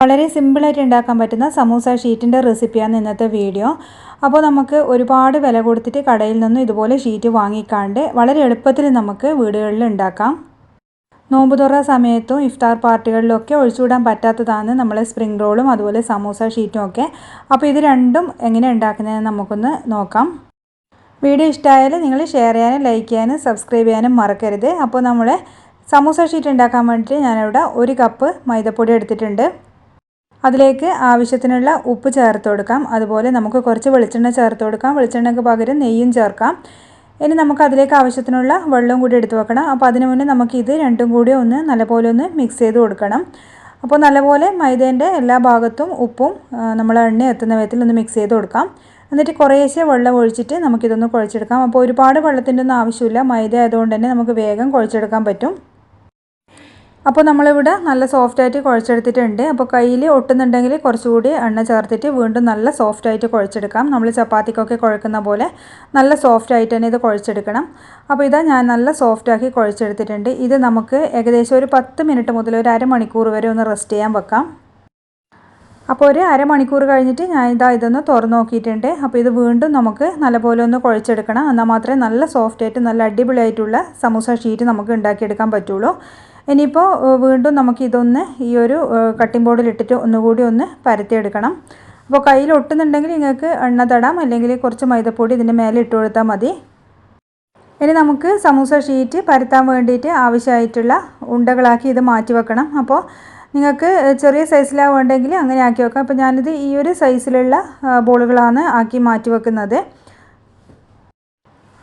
വളരെ സിമ്പിളായിട്ട് ഉണ്ടാക്കാൻ പറ്റുന്ന സമൂസ ഷീറ്റിന്റെ റെസിപ്പിയാണ് ഇന്നത്തെ വീഡിയോ. അപ്പോൾ നമുക്ക് ഒരുപാട് വില കൊടുത്തിട്ട് കടയിൽ നിന്നും ഇതുപോലെ ഷീറ്റ് വാങ്ങിക്കാണ്ട് വളരെ എളുപ്പത്തിൽ നമുക്ക് വീടുകളിൽ ഉണ്ടാക്കാം. നോമ്പ് തുറ സമയത്തും ഇഫ്താർ പാർട്ടികളിലൊക്കെ ഒഴിച്ചുവിടാൻ പറ്റാത്തതാണ് നമ്മളെ സ്പ്രിംഗ് റോളും അതുപോലെ സമൂസ ഷീറ്റും ഒക്കെ. അപ്പോൾ ഇത് രണ്ടും എങ്ങനെ ഉണ്ടാക്കുന്നതെന്ന് നമുക്കൊന്ന് നോക്കാം. വീഡിയോ ഇഷ്ടമായാൽ നിങ്ങൾ ഷെയർ ചെയ്യാനും ലൈക്ക് ചെയ്യാനും സബ്സ്ക്രൈബ് ചെയ്യാനും മറക്കരുത്. അപ്പോൾ നമ്മൾ സമൂസ ഷീറ്റ് ഉണ്ടാക്കാൻ വേണ്ടിയിട്ട് ഞാനിവിടെ ഒരു കപ്പ് മൈദപ്പൊടി എടുത്തിട്ടുണ്ട്. അതിലേക്ക് ആവശ്യത്തിനുള്ള ഉപ്പ് ചേർത്ത് കൊടുക്കാം. അതുപോലെ നമുക്ക് കുറച്ച് വെളിച്ചെണ്ണ ചേർത്ത് കൊടുക്കാം. വെളിച്ചെണ്ണയ്ക്ക് പകരം നെയ്യും ചേർക്കാം. ഇനി നമുക്ക് അതിലേക്ക് ആവശ്യത്തിനുള്ള വെള്ളവും കൂടി എടുത്ത് വെക്കണം. അപ്പോൾ അതിന് മുന്നേ ഇത് രണ്ടും കൂടി ഒന്ന് നല്ലപോലെ ഒന്ന് മിക്സ് ചെയ്ത് കൊടുക്കണം. അപ്പോൾ നല്ലപോലെ മൈദേന്റെ എല്ലാ ഭാഗത്തും ഉപ്പും നമ്മൾ എണ്ണ എത്തുന്ന വിധത്തിൽ ഒന്ന് മിക്സ് ചെയ്ത് കൊടുക്കാം. എന്നിട്ട് കുറേശ്ശെ വെള്ളം ഒഴിച്ചിട്ട് നമുക്കിതൊന്ന് കുഴച്ചെടുക്കാം. അപ്പോൾ ഒരുപാട് വെള്ളത്തിന്റെ ഒന്നും ആവശ്യമില്ല. മൈദ ആയതുകൊണ്ട് തന്നെ നമുക്ക് വേഗം കുഴച്ചെടുക്കാൻ പറ്റും. അപ്പോൾ നമ്മളിവിടെ നല്ല സോഫ്റ്റായിട്ട് കുഴച്ചെടുത്തിട്ടുണ്ട്. അപ്പോൾ കയ്യിൽ ഒട്ടുന്നുണ്ടെങ്കിൽ കുറച്ചുകൂടി എണ്ണ ചേർത്തിട്ട് വീണ്ടും നല്ല സോഫ്റ്റായിട്ട് കുഴച്ചെടുക്കാം. നമ്മൾ ചപ്പാത്തിക്കൊക്കെ കുഴക്കുന്ന പോലെ നല്ല സോഫ്റ്റായിട്ട് തന്നെ ഇത് കുഴച്ചെടുക്കണം. അപ്പോൾ ഇതാ ഞാൻ നല്ല സോഫ്റ്റാക്കി കുഴച്ചെടുത്തിട്ടുണ്ട്. ഇത് നമുക്ക് ഏകദേശം ഒരു പത്ത് മിനിറ്റ് മുതൽ ഒരു അരമണിക്കൂർ വരെ ഒന്ന് റെസ്റ്റ് ചെയ്യാൻ വെക്കാം. അപ്പോൾ ഒരു അരമണിക്കൂർ കഴിഞ്ഞിട്ട് ഞാൻ ഇതാ ഇതൊന്ന് തുറന്ന് നോക്കിയിട്ടുണ്ട്. അപ്പോൾ ഇത് വീണ്ടും നമുക്ക് നല്ലപോലെ ഒന്ന് കുഴച്ചെടുക്കണം. എന്നാൽ മാത്രമേ നല്ല സോഫ്റ്റായിട്ട് നല്ല അടിപൊളിയായിട്ടുള്ള സമൂസ ഷീറ്റ് നമുക്ക് ഉണ്ടാക്കിയെടുക്കാൻ പറ്റുള്ളൂ. ഇനിയിപ്പോൾ വീണ്ടും നമുക്കിതൊന്ന് ഈ ഒരു കട്ടിംഗ് ബോർഡിൽ ഇട്ടിട്ട് ഒന്നുകൂടി ഒന്ന് പരത്തിയെടുക്കണം. അപ്പോൾ കയ്യിൽ ഒട്ടുന്നുണ്ടെങ്കിൽ നിങ്ങൾക്ക് എണ്ണ തടാം അല്ലെങ്കിൽ കുറച്ച് മൈദപ്പൊടി ഇതിന്റെ മേലെ ഇട്ട് കൊടുത്താൽ മതി. ഇനി നമുക്ക് സമൂസ ഷീറ്റ് പരത്താൻ വേണ്ടിയിട്ട് ആവശ്യമായിട്ടുള്ള ഉണ്ടകളാക്കി ഇത് മാറ്റി വെക്കണം. അപ്പോൾ നിങ്ങൾക്ക് ചെറിയ സൈസിലാണ് വേണ്ടെങ്കിൽ അങ്ങനെ ആക്കി വെക്കാം. അപ്പോൾ ഞാനിത് ഈ ഒരു സൈസിലുള്ള ബോളുകളാണ് ആക്കി മാറ്റി വെക്കുന്നത്.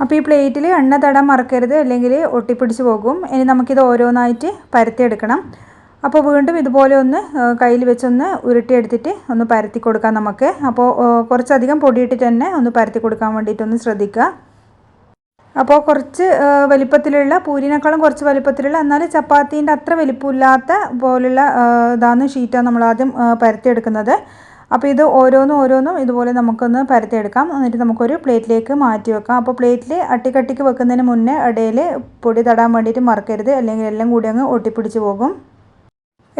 അപ്പോൾ ഈ പ്ലേറ്റിൽ എണ്ണ തടാൻ മറക്കരുത് അല്ലെങ്കിൽ ഒട്ടിപ്പിടിച്ച് പോകും. ഇനി നമുക്കിത് ഓരോന്നായിട്ട് പരത്തിയെടുക്കണം. അപ്പോൾ വീണ്ടും ഇതുപോലെ ഒന്ന് കയ്യിൽ വെച്ചൊന്ന് ഉരുട്ടിയെടുത്തിട്ട് ഒന്ന് പരത്തി കൊടുക്കാം നമുക്ക്. അപ്പോൾ കുറച്ചധികം പൊടിയിട്ടിട്ട് തന്നെ ഒന്ന് പരത്തി കൊടുക്കാൻ വേണ്ടിയിട്ടൊന്ന് ശ്രദ്ധിക്കുക. അപ്പോൾ കുറച്ച് വലിപ്പത്തിലുള്ള പൂരിനേക്കാളും കുറച്ച് വലിപ്പത്തിലുള്ള എന്നാൽ ചപ്പാത്തീന്റെ അത്ര വലിപ്പമില്ലാത്ത പോലുള്ള ഇതാണ് ഷീറ്റാണ് നമ്മൾ ആദ്യം പരത്തിയെടുക്കുന്നത്. അപ്പോൾ ഇത് ഓരോന്നും ഓരോന്നും ഇതുപോലെ നമുക്കൊന്ന് പരത്തിയെടുക്കാം. എന്നിട്ട് നമുക്കൊരു പ്ലേറ്റിലേക്ക് മാറ്റി വെക്കാം. അപ്പോൾ പ്ലേറ്റിൽ അട്ടിക്കട്ടിക്ക് വെക്കുന്നതിന് മുന്നേ ഇടയിൽ പൊടി തടാൻ വേണ്ടിയിട്ട് മറക്കരുത്. അല്ലെങ്കിൽ എല്ലാം കൂടി അങ്ങ് ഒട്ടിപ്പിടിച്ച് പോകും.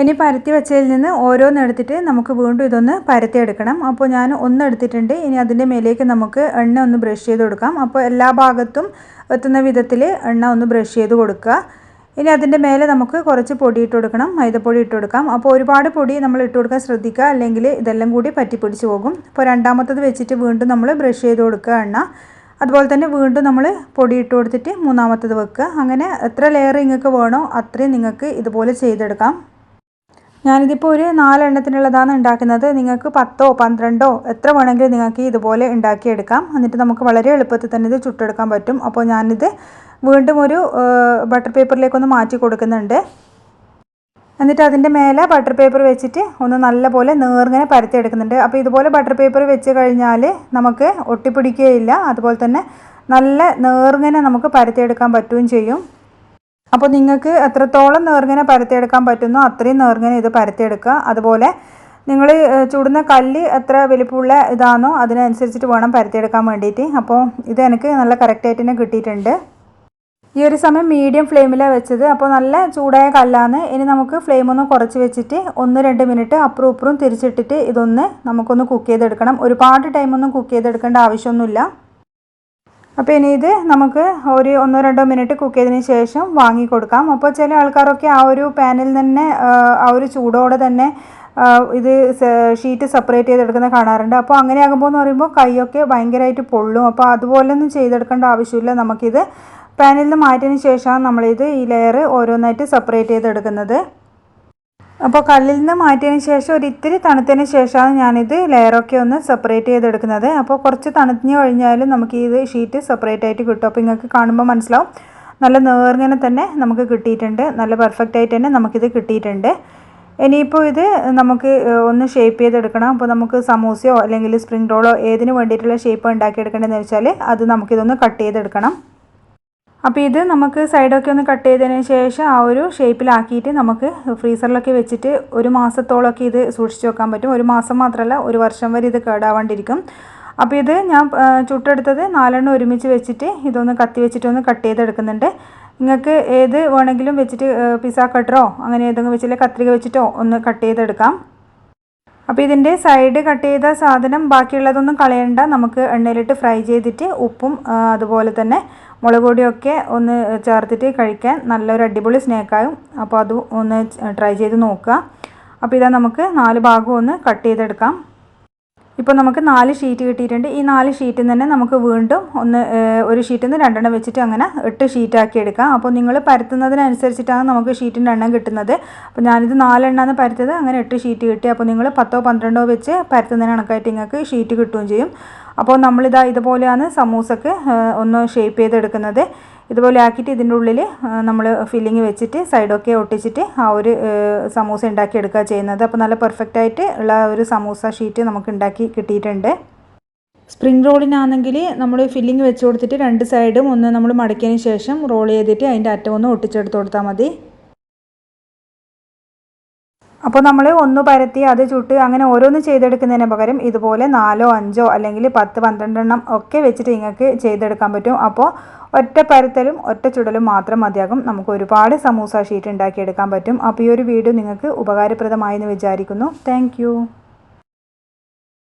ഇനി പരത്തി വെച്ചതിൽ നിന്ന് ഓരോന്നെടുത്തിട്ട് നമുക്ക് വീണ്ടും ഇതൊന്ന് പരത്തിയെടുക്കണം. അപ്പോൾ ഞാൻ ഒന്ന് എടുത്തിട്ടുണ്ട്. ഇനി അതിന്റെ മേലേക്ക് നമുക്ക് എണ്ണ ഒന്ന് ബ്രഷ് ചെയ്ത് കൊടുക്കാം. അപ്പോൾ എല്ലാ ഭാഗത്തും എത്തുന്ന വിധത്തിൽ എണ്ണ ഒന്ന് ബ്രഷ് ചെയ്ത് കൊടുക്കുക. ഇനി അതിന്റെ മേലെ നമുക്ക് കുറച്ച് പൊടി ഇട്ട് കൊടുക്കണം മൈദപ്പൊടി ഇട്ട് കൊടുക്കാം. അപ്പോൾ ഒരുപാട് പൊടി നമ്മൾ ഇട്ട് കൊടുക്കാൻ ശ്രദ്ധിക്കുക അല്ലെങ്കിൽ ഇതെല്ലാം കൂടി പറ്റിപ്പിടിച്ച് പോകും. അപ്പോൾ രണ്ടാമത്തത് വെച്ചിട്ട് വീണ്ടും നമ്മൾ ബ്രഷ് ചെയ്ത് കൊടുക്കുക എണ്ണ. അതുപോലെ തന്നെ വീണ്ടും നമ്മൾ പൊടി ഇട്ട് കൊടുത്തിട്ട് മൂന്നാമത്തത് വെക്കുക. അങ്ങനെ എത്ര ലെയർ നിങ്ങൾക്ക് വേണോ അത്രയും നിങ്ങൾക്ക് ഇതുപോലെ ചെയ്തെടുക്കാം. ഞാനിതിപ്പോൾ ഒരു നാലെണ്ണത്തിനുള്ളതാണ് ഉണ്ടാക്കുന്നത്. നിങ്ങൾക്ക് പത്തോ പന്ത്രണ്ടോ എത്ര വേണമെങ്കിലും നിങ്ങൾക്ക് ഇതുപോലെ ഉണ്ടാക്കിയെടുക്കാം. എന്നിട്ട് നമുക്ക് വളരെ എളുപ്പത്തിൽ തന്നെ ഇത് ചുട്ടെടുക്കാൻ പറ്റും. അപ്പോൾ ഞാനിത് വീണ്ടും ഒരു ബട്ടർ പേപ്പറിലേക്കൊന്ന് മാറ്റി കൊടുക്കുന്നുണ്ട്. എന്നിട്ട് അതിന്റെ മേലെ ബട്ടർ പേപ്പർ വെച്ചിട്ട് ഒന്ന് നല്ലപോലെ നേർങ്ങനെ പരത്തിയെടുക്കുന്നുണ്ട്. അപ്പോൾ ഇതുപോലെ ബട്ടർ പേപ്പർ വെച്ച് കഴിഞ്ഞാൽ നമുക്ക് ഒട്ടിപ്പിടിക്കുകയില്ല. അതുപോലെ തന്നെ നല്ല നേർങ്ങനെ നമുക്ക് പരത്തിയെടുക്കാൻ പറ്റുകയും ചെയ്യും. അപ്പോൾ നിങ്ങൾക്ക് എത്രത്തോളം നേർങ്ങനെ പരത്തിയെടുക്കാൻ പറ്റുന്നോ അത്രയും നേർങ്ങനെ ഇത് പരത്തിയെടുക്കുക. അതുപോലെ നിങ്ങൾ ചുടുന്ന കല്ല് എത്ര വലിപ്പമുള്ള ഇതാണോ അതിനനുസരിച്ചിട്ട് വേണം പരത്തിയെടുക്കാൻ വേണ്ടിയിട്ട്. അപ്പോൾ ഇത് എനിക്ക് നല്ല കറക്റ്റായിട്ട് തന്നെ കിട്ടിയിട്ടുണ്ട്. ഈ ഒരു സമയം മീഡിയം ഫ്ലെയിമിലാണ് വെച്ചത്. അപ്പോൾ നല്ല ചൂടായ കല്ലാണ് ഇനി നമുക്ക് ഫ്ലെയിം ഒന്ന് കുറച്ച് വെച്ചിട്ട് ഒന്ന് രണ്ട് മിനിറ്റ് അപ്പുറം ഇപ്പുറം തിരിച്ചിട്ടിട്ട് ഇതൊന്ന് നമുക്കൊന്ന് കുക്ക് ചെയ്തെടുക്കണം. ഒരുപാട് ടൈമൊന്നും കുക്ക് ചെയ്തെടുക്കേണ്ട ആവശ്യമൊന്നുമില്ല. അപ്പോൾ ഇനി ഇത് നമുക്ക് ഒരു ഒന്നോ രണ്ടോ മിനിറ്റ് കുക്ക് ചെയ്തതിന് ശേഷം വാങ്ങി കൊടുക്കാം. അപ്പോൾ ചില ആൾക്കാരൊക്കെ ആ ഒരു പാനിൽ തന്നെ ആ ഒരു ചൂടോടെ തന്നെ ഇത് ഷീറ്റ് സെപ്പറേറ്റ് ചെയ്തെടുക്കുന്ന കാണാറുണ്ട്. അപ്പോൾ അങ്ങനെ ആകുമ്പോൾ എന്ന് പറയുമ്പോൾ കൈയൊക്കെ ഭയങ്കരമായിട്ട് പൊള്ളും. അപ്പോൾ അതുപോലൊന്നും ചെയ്തെടുക്കേണ്ട ആവശ്യമില്ല. നമുക്കിത് പാനിൽ നിന്ന് മാറ്റിയതിന് ശേഷമാണ് നമ്മളിത് ഈ ലെയർ ഓരോന്നായിട്ട് സെപ്പറേറ്റ് ചെയ്തെടുക്കുന്നത്. അപ്പോൾ കല്ലിൽ നിന്ന് മാറ്റിയതിന് ശേഷം ഒരു ഇത്തിരി തണുത്തതിന് ശേഷമാണ് ഞാനിത് ലെയറൊക്കെ ഒന്ന് സെപ്പറേറ്റ് ചെയ്തെടുക്കുന്നത്. അപ്പോൾ കുറച്ച് തണുത്തിഞ്ഞ് കഴിഞ്ഞാലും നമുക്ക് ഇത് ഷീറ്റ് സെപ്പറേറ്റ് ആയിട്ട് കിട്ടും. അപ്പോൾ നിങ്ങൾക്ക് കാണുമ്പോൾ മനസ്സിലാവും. നല്ല നേർങ്ങനെ തന്നെ നമുക്ക് കിട്ടിയിട്ടുണ്ട്. നല്ല പെർഫെക്റ്റ് ആയിട്ട് തന്നെ നമുക്കിത് കിട്ടിയിട്ടുണ്ട്. ഇനിയിപ്പോൾ ഇത് നമുക്ക് ഒന്ന് ഷേപ്പ് ചെയ്തെടുക്കണം. അപ്പോൾ നമുക്ക് സമൂസയോ അല്ലെങ്കിൽ സ്പ്രിംഗ് റോളോ ഏതിന് വേണ്ടിയിട്ടുള്ള ഷേപ്പ് ഉണ്ടാക്കിയെടുക്കേണ്ടതെന്ന് വെച്ചാൽ അത് നമുക്കിതൊന്ന് കട്ട് ചെയ്തെടുക്കണം. അപ്പോൾ ഇത് നമുക്ക് സൈഡൊക്കെ ഒന്ന് കട്ട് ചെയ്തതിന് ശേഷം ആ ഒരു ഷേപ്പിലാക്കിയിട്ട് നമുക്ക് ഫ്രീസറിലൊക്കെ വെച്ചിട്ട് ഒരു മാസത്തോളമൊക്കെ ഇത് സൂക്ഷിച്ച് വെക്കാൻ പറ്റും. ഒരു മാസം മാത്രമല്ല ഒരു വർഷം വരെ ഇത് കേടാവാണ്ടിരിക്കും. അപ്പോൾ ഇത് ഞാൻ ചുട്ടെടുത്തത് നാലെണ്ണം ഒരുമിച്ച് വെച്ചിട്ട് ഇതൊന്ന് കത്തി വെച്ചിട്ട് ഒന്ന് കട്ട് ചെയ്തെടുക്കുന്നുണ്ട്. നിങ്ങൾക്ക് ഏത് വേണമെങ്കിലും വെച്ചിട്ട് പിസ്സ കട്ടറോ അങ്ങനെ ഏതെങ്കിലും വെച്ചിട്ട് കത്രിക വെച്ചിട്ടോ ഒന്ന് കട്ട് ചെയ്തെടുക്കാം. അപ്പോൾ ഇതിന്റെ സൈഡ് കട്ട് ചെയ്ത സാധനം ബാക്കിയുള്ളതൊന്നും കളയണ്ട. നമുക്ക് എണ്ണയിലിട്ട് ഫ്രൈ ചെയ്തിട്ട് ഉപ്പും അതുപോലെ തന്നെ മുളക് പൊടിയൊക്കെ ഒന്ന് ചേർത്തിട്ട് കഴിക്കാൻ നല്ലൊരു അടിപൊളി സ്നേക്കായും അപ്പോൾ അത് ഒന്ന് ട്രൈ ചെയ്ത് നോക്കുക. അപ്പോൾ ഇതാ നമുക്ക് നാല് ഭാഗവും ഒന്ന് കട്ട് ചെയ്തെടുക്കാം. ഇപ്പോൾ നമുക്ക് നാല് ഷീറ്റ് കിട്ടിയിട്ടുണ്ട്. ഈ നാല് ഷീറ്റിൽ തന്നെ നമുക്ക് വീണ്ടും ഒന്ന് ഒരു ഷീറ്റിൽ നിന്ന് രണ്ടെണ്ണം വെച്ചിട്ട് അങ്ങനെ എട്ട് ഷീറ്റാക്കി എടുക്കാം. അപ്പോൾ നിങ്ങൾ പരത്തുന്നതിനനുസരിച്ചിട്ടാണ് നമുക്ക് ഷീറ്റിന്റെ എണ്ണം കിട്ടുന്നത്. അപ്പോൾ ഞാനിത് നാലെണ്ണമാണ് പരത്തത് അങ്ങനെ എട്ട് ഷീറ്റ് കിട്ടി. അപ്പോൾ നിങ്ങൾ പത്തോ പന്ത്രണ്ടോ വെച്ച് പരത്തുന്നതിന് കണക്കായിട്ട് നിങ്ങൾക്ക് ഷീറ്റ് കിട്ടുകയും ചെയ്യും. അപ്പോൾ നമ്മളിതാ ഇതുപോലെയാണ് സമൂസക്ക് ഒന്ന് ഷേപ്പ് ചെയ്തെടുക്കുന്നത്. ഇതുപോലെ ആക്കിയിട്ട് ഇതിന്റെ ഉള്ളിൽ നമ്മൾ ഫില്ലിങ് വെച്ചിട്ട് സൈഡൊക്കെ ഒട്ടിച്ചിട്ട് ആ ഒരു സമൂസ ഉണ്ടാക്കി എടുക്കുക ചെയ്യുന്നത്. അപ്പോൾ നല്ല പെർഫെക്റ്റ് ആയിട്ട് ഉള്ള ഒരു സമൂസ ഷീറ്റ് നമുക്ക് ഉണ്ടാക്കി കിട്ടിയിട്ടുണ്ട്. സ്പ്രിംഗ് റോളിനാണെങ്കിൽ നമ്മൾ ഫില്ലിങ് വെച്ച് കൊടുത്തിട്ട് രണ്ട് സൈഡും ഒന്ന് നമ്മൾ മടക്കിയതിന് ശേഷം റോൾ ചെയ്തിട്ട് അതിന്റെ അറ്റം ഒന്ന് ഒട്ടിച്ചെടുത്ത് കൊടുത്താൽ മതി. അപ്പോൾ നമ്മൾ ഒന്ന് പരത്തി അത് ചുട്ട് അങ്ങനെ ഓരോന്ന് ചെയ്തെടുക്കുന്നതിന് പകരം ഇതുപോലെ നാലോ അഞ്ചോ അല്ലെങ്കിൽ പത്ത് പന്ത്രണ്ടെണ്ണം ഒക്കെ വെച്ചിട്ട് നിങ്ങൾക്ക് ചെയ്തെടുക്കാൻ പറ്റും. അപ്പോൾ ഒറ്റ പരത്തലും ഒറ്റ ചുടലും മാത്രം മതിയാകും. നമുക്ക് ഒരുപാട് സമൂസ ഷീറ്റ് ഉണ്ടാക്കിയെടുക്കാൻ പറ്റും. അപ്പോൾ ഈ ഒരു വീഡിയോ നിങ്ങൾക്ക് ഉപകാരപ്രദമായി എന്ന് വിചാരിക്കുന്നു. താങ്ക്